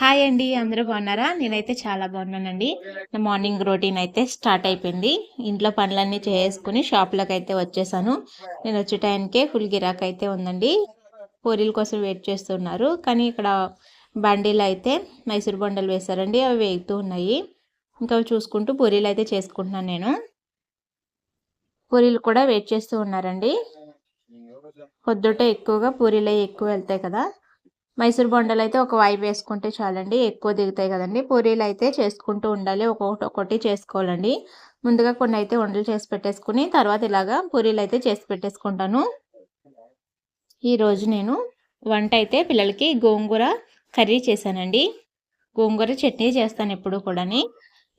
Hi అండి అందరూ బాగున్నారా? నేనైతే చాలా బాగున్నానండి. నా మార్నింగ్ రొటీన్ అయితే స్టార్ట్ అయిపోయింది. ఇంట్లో పనులన్నీ చేసుకుని షాప్లోకి అయితే వచ్చేసాను. నేను వచ్చే టైంకే ఫుల్ గిరాక్ అయితే ఉందండి. పూరీల కోసం వెయిట్ చేస్తున్నారు. కానీ ఇక్కడ బండిలు అయితే మైసూర్ బండలు వేశారండి. అవి వేగుతూ ఉన్నాయి. ఇంకా అవి చూసుకుంటూ పూరీలు అయితే చేసుకుంటున్నాను నేను. పూరీలు కూడా వెయిట్ చేస్తూ ఉన్నారండి. పొద్దుట ఎక్కువగా పూరీలు అవి ఎక్కువ వెళ్తాయి కదా. మైసూర్ బొండలు అయితే ఒక వైపు వేసుకుంటే చాలండి ఎక్కువ దిగుతాయి కదండి. పూరీలు అయితే చేసుకుంటూ ఉండాలి ఒక్కొక్కటి ఒకటి చేసుకోవాలండి. ముందుగా కొన్ని అయితే వండలు చేసి పెట్టేసుకుని తర్వాత ఇలాగా పూరీలు అయితే చేసి పెట్టేసుకుంటాను. ఈరోజు నేను వంట అయితే పిల్లలకి గోంగూర కర్రీ చేశానండి. గోంగూర చట్నీ చేస్తాను ఎప్పుడు కూడాని.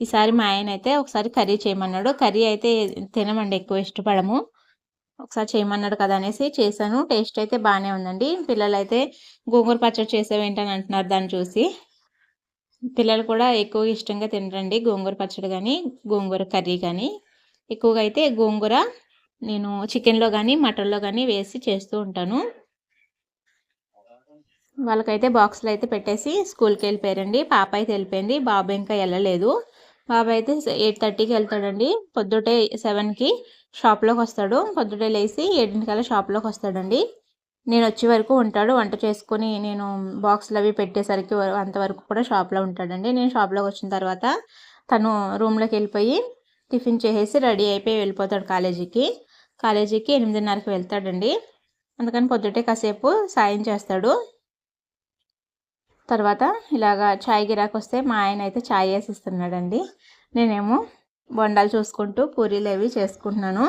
ఈసారి మా ఆయన అయితే ఒకసారి కర్రీ చేయమన్నాడు. కర్రీ అయితే తినమండి ఎక్కువ ఇష్టపడము. ఒకసారి చేయమన్నాడు కదా అనేసి చేశాను. టేస్ట్ అయితే బాగానే ఉందండి. పిల్లలు అయితే గోంగూర పచ్చడి చేసేవేంటని అంటున్నారు దాన్ని చూసి. పిల్లలు కూడా ఎక్కువ ఇష్టంగా తినరండి గోంగూర పచ్చడి కానీ గోంగూర కర్రీ కానీ ఎక్కువగా అయితే గోంగూర నేను చికెన్లో కానీ మటన్లో కానీ వేసి చేస్తూ ఉంటాను. వాళ్ళకైతే బాక్స్లో అయితే పెట్టేసి స్కూల్కి వెళ్ళిపోయారండి. పాప అయితే వెళ్ళిపోయింది. బాబు ఇంకా వెళ్ళలేదు. బాబు అయితే ఎయిట్ థర్టీకి వెళ్తాడండి. పొద్దుటే సెవెన్కి షాప్లోకి వస్తాడు. పొద్దుటే లేచి ఏడింటికల్లా షాప్లోకి వస్తాడండి. నేను వచ్చే వరకు ఉంటాడు. వంట చేసుకొని నేను బాక్స్లు అవి పెట్టేసరికి అంతవరకు కూడా షాప్లో ఉంటాడండి. నేను షాప్లోకి వచ్చిన తర్వాత తను రూమ్లోకి వెళ్ళిపోయి టిఫిన్ చేసేసి రెడీ అయిపోయి వెళ్ళిపోతాడు కాలేజీకి. కాలేజీకి ఎనిమిదిన్నరకి వెళ్తాడండి. అందుకని పొద్దుటే కాసేపు సాయం చేస్తాడు. తర్వాత ఇలాగా చాయ్ గిరాకు వస్తే మా ఆయన అయితే చాయ్ వేసి ఇస్తున్నాడండి నేనేమో బొండాలు చూసుకుంటూ పూరీలు అవి చేసుకుంటున్నాను.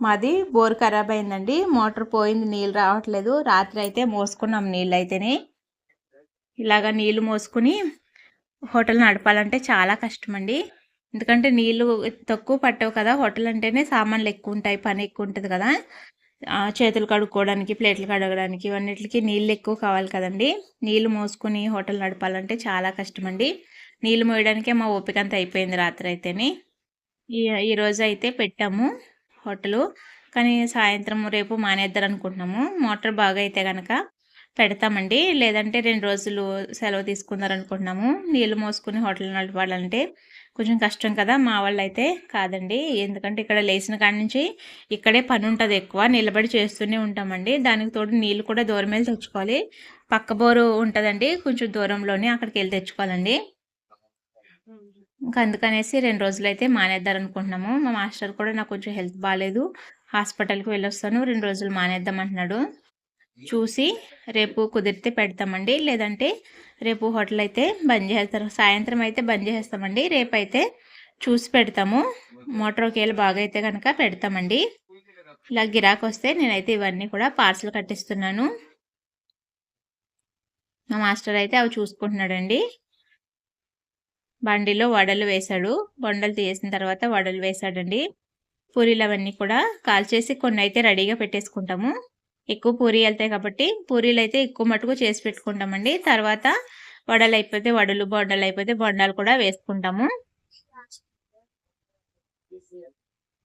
మాది బోర్ ఖరాబ్ అయిందండి. మోటార్ పోయింది నీళ్ళు రావట్లేదు. రాత్రి అయితే మోసుకున్నాం నీళ్ళు అయితేనే. ఇలాగ నీళ్ళు మోసుకుని హోటల్ నడపాలంటే చాలా కష్టం అండి ఎందుకంటే నీళ్ళు తక్కువ పట్టవు కదా హోటల్ అంటేనే సామాన్లు ఎక్కువ ఉంటాయి పని ఎక్కువ ఉంటుంది కదా. చేతులు కడుక్కోవడానికి ప్లేట్లు కడగడానికి ఇవన్నిటికి నీళ్ళు ఎక్కువ కావాలి కదండి. నీళ్ళు మోసుకుని హోటల్ నడపాలంటే చాలా కష్టం అండి నీళ్ళు మోయడానికే మా ఓపిక అంతా అయిపోయింది రాత్రి అయితేనే. ఈ ఈరోజు అయితే పెట్టాము హోటలు. కానీ సాయంత్రం రేపు మానేద్దాం అనుకుంటున్నాము మోటార్ బాగా అయితే కనుక పెడతామండి. లేదంటే రెండు రోజులు సెలవు తీసుకుందారనుకుంటున్నాము. నీళ్ళు మోసుకుని హోటల్ నడపాలంటే కొంచెం కష్టం కదా. మా వాళ్ళు అయితే కాదండి. ఎందుకంటే ఇక్కడ లేచిన కాడి నుంచి ఇక్కడే పని ఉంటుంది ఎక్కువ. నిలబడి చేస్తూనే ఉంటామండి. దానికి తోడు నీళ్ళు కూడా దూరం వెళ్ళి తెచ్చుకోవాలి. పక్క బోరు ఉంటుందండి. కొంచెం దూరంలోనే అక్కడికి వెళ్ళి తెచ్చుకోవాలండి. ఇంకా అందుకనేసి రెండు రోజులు అయితే మానేద్దాం అనుకుంటున్నాము మా మాస్టర్ కూడా నాకు కొంచెం హెల్త్ బాగాలేదు హాస్పిటల్కి వెళ్ళొస్తాను. రెండు రోజులు మానేద్దాం అంటున్నాడు చూసి రేపు కుదిరితే పెడతామండి. లేదంటే రేపు హోటల్ అయితే బంద్ చేస్తారు. సాయంత్రం అయితే బంద్ చేస్తామండి. రేపు అయితే చూసి పెడతాము. మోటార్ ఒకవేళ బాగా అయితే కనుక పెడతామండి. ఇలా గిరాకు వస్తే నేనైతే ఇవన్నీ కూడా పార్సల్ కట్టిస్తున్నాను. మా మాస్టర్ అయితే అవి చూసుకుంటున్నాడండి. బండిలో వడలు వేశాడు. బొండలు తీసిన తర్వాత వడలు వేశాడండి. పూరీలు అవన్నీ కూడా కాల్చేసి కొన్ని అయితే రెడీగా పెట్టేసుకుంటాము. ఎక్కువ పూరీ వెళ్తాయి కాబట్టి పూరీలు అయితే ఎక్కువ మటుకు చేసి పెట్టుకుంటామండి. తర్వాత వడలు అయిపోతే వడలు బొండలు అయిపోతే బొండాలు కూడా వేసుకుంటాము.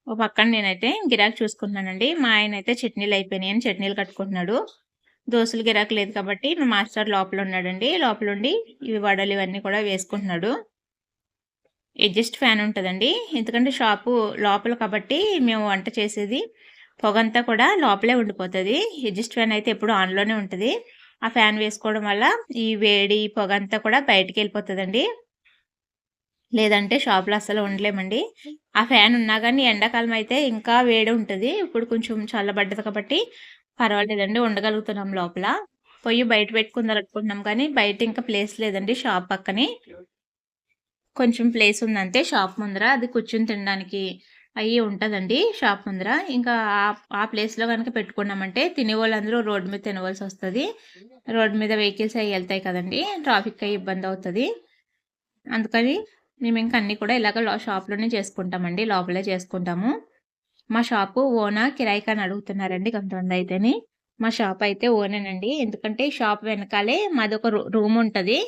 ఓ పక్కన నేనైతే గిరాక్ చూసుకుంటున్నానండి. మా ఆయన అయితే చట్నీలు అయిపోయినాయి అని చట్నీలు కట్టుకుంటున్నాడు. దోశలు గిరాకు లేదు కాబట్టి మా మాస్టర్ లోపల ఉన్నాడండి. లోపల ఉండి ఇవి వడలు ఇవన్నీ కూడా వేసుకుంటున్నాడు. అడ్జస్ట్ ఫ్యాన్ ఉంటుందండి. ఎందుకంటే షాపు లోపల కాబట్టి మేము వంట చేసేది పొగంతా కూడా లోపలే ఉండిపోతుంది. ఎడ్జస్ట్ ఫ్యాన్ అయితే ఎప్పుడు ఆన్లోనే ఉంటుంది. ఆ ఫ్యాన్ వేసుకోవడం వల్ల ఈ వేడి పొగంతా కూడా బయటికి వెళ్ళిపోతుందండి. లేదంటే షాప్లో అసలు ఉండలేమండి. ఆ ఫ్యాన్ ఉన్నా కానీ ఎండాకాలం అయితే ఇంకా వేడి ఉంటుంది. ఇప్పుడు కొంచెం చల్లబడ్డది కాబట్టి పర్వాలేదండి ఉండగలుగుతున్నాం లోపల. పొయ్యి బయట పెట్టుకుందాం అనుకుంటున్నాం కానీ బయట ఇంకా ప్లేస్ లేదండి షాప్ పక్కనే. కొంచెం ప్లేస్ ఉందంటే షాప్ ముందర అది కూర్చుని తినడానికి అయ్యి ఉంటుందండి షాప్ ముందర. ఇంకా ఆ ప్లేస్లో కనుక పెట్టుకున్నామంటే తినేవాళ్ళందరూ రోడ్డు మీద తినవలసి వస్తుంది. రోడ్డు మీద వెహికల్స్ అవి వెళ్తాయి కదండి ట్రాఫిక్ అయ్యి ఇబ్బంది అవుతుంది. అందుకని మేము ఇంకా అన్నీ కూడా ఇలాగ షాప్లోనే చేసుకుంటామండి లోపలే చేసుకుంటాము. మా షాపు ఓనా కిరాయికాని అడుగుతున్నారండి కొంతమంది అయితేని. మా షాప్ అయితే ఓనేనండి. ఎందుకంటే షాప్ వెనకాలే మాది ఒక రూమ్ ఉంటుంది.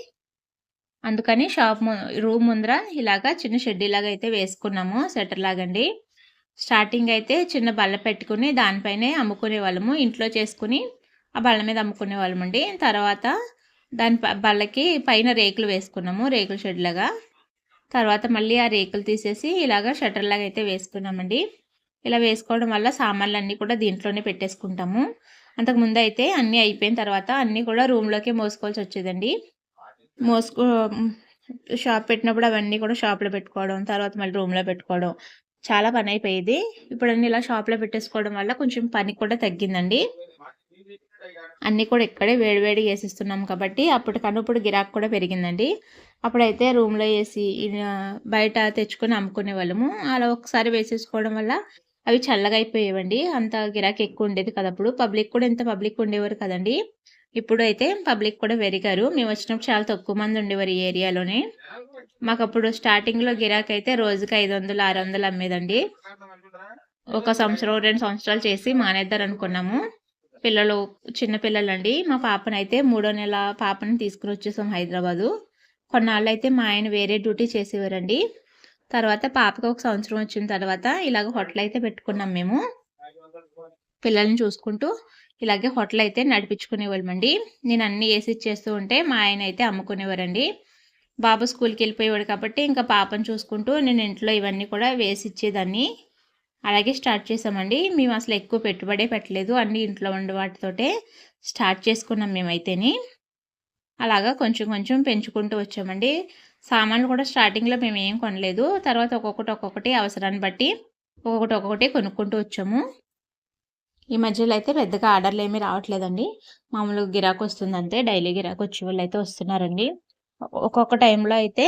అందుకని షాప్ రూమ్ ముందర ఇలాగా చిన్న షెడ్ ఇలాగ అయితే వేసుకున్నాము స్వెటర్ లాగండి. స్టార్టింగ్ అయితే చిన్న బల్ల పెట్టుకుని దానిపైనే అమ్ముకునే వాళ్ళము ఇంట్లో చేసుకుని ఆ బల్ల మీద అమ్ముకునే వాళ్ళమండి. తర్వాత దాని ప- బల్లకి పైన రేకులు వేసుకున్నాము రేకుల షెడ్ లాగా. తర్వాత మళ్ళీ ఆ రేకులు తీసేసి ఇలాగ షట్టర్ లాగా అయితే వేసుకున్నామండి. ఇలా వేసుకోవడం వల్ల సామాన్లు అన్నీ కూడా దీంట్లోనే పెట్టేసుకుంటాము. అంతకుముందు అయితే అన్నీ అయిపోయిన తర్వాత అన్నీ కూడా రూమ్లోకే మోసుకోవాల్సి వచ్చేదండి. మోసుకో షాప్ పెట్టినప్పుడు అవన్నీ కూడా షాప్లో పెట్టుకోవడం తర్వాత మళ్ళీ రూమ్లో పెట్టుకోవడం. చాలా పని అయిపోయేది. ఇప్పుడు అన్ని ఇలా షాప్లో పెట్టేసుకోవడం వల్ల కొంచెం పని కూడా తగ్గిందండి. అన్నీ కూడా ఇక్కడే వేడివేడి వేసిస్తున్నాం కాబట్టి అప్పటికన్నా ఇప్పుడు గిరాక్ కూడా పెరిగిందండి. అప్పుడైతే రూమ్లో వేసి బయట తెచ్చుకొని అమ్ముకునే వాళ్ళము. అలా ఒకసారి వేసేసుకోవడం వల్ల అవి చల్లగా అయిపోయేవండి. అంత గిరాకీ ఎక్కువ ఉండేది కదా అప్పుడు. పబ్లిక్ కూడా ఎంత పబ్లిక్ ఉండేవారు కదండి. ఇప్పుడు అయితే పబ్లిక్ కూడా పెరిగారు మేము వచ్చినప్పుడు చాలా తక్కువ మంది ఉండేవారు ఈ ఏరియాలోనే. మాకు అప్పుడు స్టార్టింగ్లో గిరాకీ అయితే రోజుకి ఐదు వందలు ఆరు వందలు అమ్మేదండి. ఒక సంవత్సరం రెండు సంవత్సరాలు చేసి మానేద్దారు అనుకున్నాము. పిల్లలు చిన్న పిల్లలండి. మా పాపనైతే మూడో నెల పాపని తీసుకుని వచ్చేసాం హైదరాబాదు. కొన్నాళ్ళు అయితే మా ఆయన వేరే డ్యూటీ చేసేవారండి. తర్వాత పాపకు ఒక సంవత్సరం వచ్చిన తర్వాత ఇలాగ హోటల్ అయితే పెట్టుకున్నాం మేము. పిల్లల్ని చూసుకుంటూ ఇలాగే హోటల్ అయితే నడిపించుకునేవాళ్ళమండి. నేను అన్ని వేసి ఇచ్చేస్తూ ఉంటే మా ఆయన అయితే అమ్ముకునేవారండి. బాబు స్కూల్కి వెళ్ళిపోయేవాడు కాబట్టి ఇంకా పాపను చూసుకుంటూ నేను ఇంట్లో ఇవన్నీ కూడా వేసి ఇచ్చేదాన్ని అలాగే స్టార్ట్ చేసామండి. మేము అసలు ఎక్కువ పెట్టుబడే పెట్టలేదు. అన్ని ఇంట్లో ఉండే వాటితోటే స్టార్ట్ చేసుకున్నాం మేమైతేని. అలాగా కొంచెం కొంచెం పెంచుకుంటూ వచ్చామండి. సామాన్లు కూడా స్టార్టింగ్లో మేము ఏం కొనలేదు. తర్వాత ఒక్కొక్కటి ఒక్కొక్కటి అవసరాన్ని బట్టి ఒక్కొక్కటి ఒక్కొక్కటి కొనుక్కుంటూ వచ్చాము. ఈ మధ్యలో అయితే పెద్దగా ఆర్డర్లు ఏమీ రావట్లేదండి. మామూలుగా గిరాకు వస్తుందంతే డైలీ గిరాకు వచ్చే వాళ్ళు అయితే వస్తున్నారండి. ఒక్కొక్క టైంలో అయితే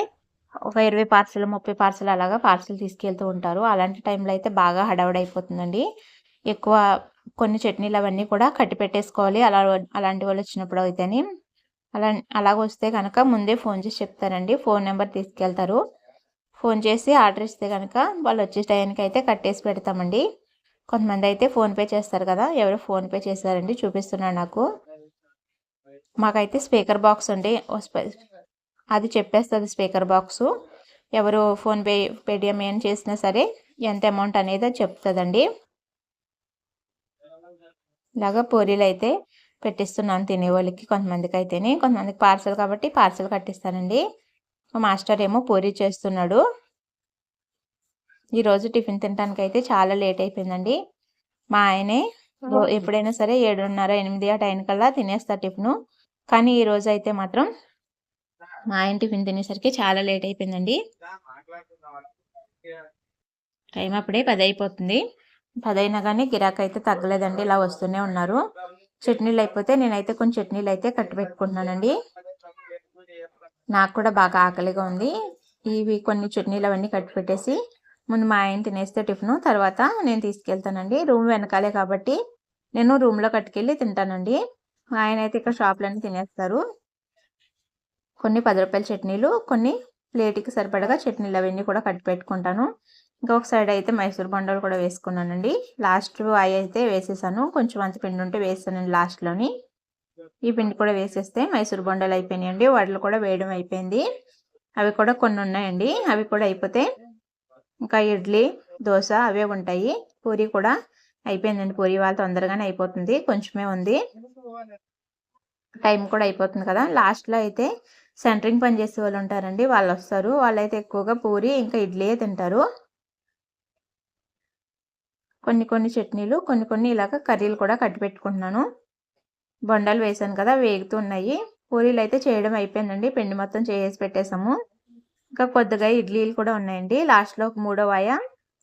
ఒక ఇరవై పార్సల్ ముప్పై పార్సల్ అలాగా పార్సల్ తీసుకెళ్తూ ఉంటారు. అలాంటి టైంలో అయితే బాగా హడావుడైపోతుందండి. ఎక్కువ కొన్ని చట్నీలు అవన్నీ కూడా కట్టి పెట్టేసుకోవాలి. అలా అలాంటి వాళ్ళు వచ్చినప్పుడు అయితేని. అలా అలాగ వస్తే కనుక ముందే ఫోన్ చేసి చెప్తారండి. ఫోన్ నెంబర్ తీసుకెళ్తారు. ఫోన్ చేసి ఆర్డర్ ఇస్తే కనుక వాళ్ళు వచ్చే టైంకి అయితే కట్టేసి పెడతామండి. కొంతమంది అయితే ఫోన్పే చేస్తారు కదా ఎవరు ఫోన్పే చేశారండి చూపిస్తున్నాడు నాకు. మాకైతే స్పీకర్ బాక్స్ అండి అది చెప్పేస్తుంది స్పీకర్ బాక్సు. ఎవరు ఫోన్పే పేటిఎం ఏం చేసినా సరే ఎంత అమౌంట్ అనేది అది చెప్తుందండి. ఇలాగా పూరీలు అయితే పెట్టిస్తున్నాను తినేవాళ్ళకి కొంతమందికి అయితేనే కొంతమందికి పార్సల్ కాబట్టి పార్సల్ కట్టిస్తానండి. మా మాస్టర్ ఏమో పూరీ చేస్తున్నాడు. ఈరోజు టిఫిన్ తినడానికి అయితే చాలా లేట్ అయిపోయిందండి. మా ఆయనే ఎప్పుడైనా సరే ఏడున్నర ఎనిమిది ఆ టైం కల్లా తినేస్తారు టిఫిన్. కానీ ఈ రోజు అయితే మాత్రం మా ఆయన టిఫిన్ తినేసరికి చాలా లేట్ అయిపోయిందండి. టైం అప్పుడే పది అయిపోతుంది పది అయినా కానీ గిరాక్ అయితే తగ్గలేదండి. ఇలా వస్తూనే ఉన్నారు. చట్నీలు అయిపోతే నేనైతే కొన్ని చట్నీలు అయితే కట్టి పెట్టుకుంటున్నానండి. నాకు కూడా బాగా ఆకలిగా ఉంది. ఇవి కొన్ని చట్నీలు అవన్నీ కట్టి పెట్టేసి ముందు మా ఆయన తినేస్తే టిఫిన్ తర్వాత నేను తీసుకెళ్తానండి. రూమ్ వెనకాలే కాబట్టి నేను రూమ్లో కట్టుకెళ్ళి తింటానండి. మా ఆయన అయితే ఇక్కడ షాప్లోనే తినేస్తారు. కొన్ని పది రూపాయల చట్నీలు కొన్ని ప్లేట్కి సరిపడగా చట్నీలు అవన్నీ కూడా కట్టి పెట్టుకుంటాను. ఇంకొక సైడ్ అయితే మైసూర్ బొండలు కూడా వేసుకున్నానండి. లాస్ట్ అవి అయితే వేసేసాను. కొంచెం అంత పిండి ఉంటే వేస్తానండి లాస్ట్లోని. ఈ పిండి కూడా వేసేస్తే మైసూర్ బొండలు అయిపోయినాయండి. వడలు కూడా వేయడం అయిపోయింది. అవి కూడా కొన్ని ఉన్నాయండి. అవి కూడా అయిపోతే ఇంకా ఇడ్లీ దోశ అవే ఉంటాయి. పూరి కూడా అయిపోయిందండి. పూరి వాళ్ళ తొందరగానే అయిపోతుంది. కొంచెమే ఉంది. టైం కూడా అయిపోతుంది కదా. లాస్ట్లో అయితే సెంటరింగ్ పని చేసే వాళ్ళు ఉంటారండి. వాళ్ళు వస్తారు. వాళ్ళైతే ఎక్కువగా పూరి ఇంకా ఇడ్లీయే తింటారు. కొన్ని కొన్ని చట్నీలు కొన్ని కొన్ని ఇలాగ కర్రీలు కూడా కట్టి పెట్టుకుంటున్నాను. బొండాలు వేసాను కదా వేగుతూ ఉన్నాయి. పూరీలు అయితే చేయడం అయిపోయిందండి. పిండి మొత్తం చేసి పెట్టేసాము ఇంకా కొద్దిగా ఇడ్లీలు కూడా ఉన్నాయండి. లాస్ట్లో ఒక మూడో వాయ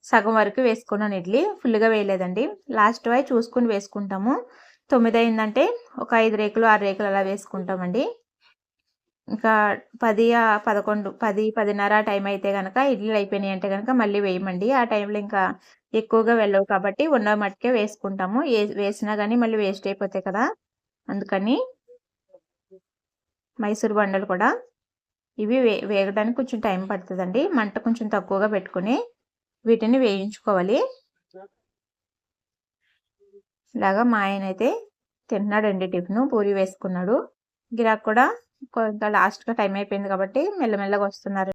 సగం వరకు వేసుకున్నాను ఇడ్లీ. ఫుల్గా వేయలేదండి. లాస్ట్ వాయి చూసుకుని వేసుకుంటాము. తొమ్మిది అయిందంటే ఒక ఐదు రేకులు ఆరు రేకులు అలా వేసుకుంటామండి. ఇంకా పది పదకొండు పది పదిన్నర ఆ టైం అయితే కనుక ఇడ్లీలు అయిపోయినాయి అంటే కనుక మళ్ళీ వేయమండి. ఆ టైంలో ఇంకా ఎక్కువగా వెళ్ళవు కాబట్టి ఉన్న మట్టుకే వేసుకుంటాము. వేసినా కానీ మళ్ళీ వేస్ట్ అయిపోతాయి కదా. అందుకని మైసూర్ బండలు కూడా ఇవి వే వేగడానికి కొంచెం టైం పడుతుందండి. మంట కొంచెం తక్కువగా పెట్టుకుని వీటిని వేయించుకోవాలి. ఇలాగా మా ఆయన అయితే తింటున్నాడండి టిఫిన్ పూరి వేసుకున్నాడు. గిరాక్ కూడా కొంత లాస్ట్గా టైం అయిపోయింది కాబట్టి మెల్లమెల్లగా వస్తున్నారు.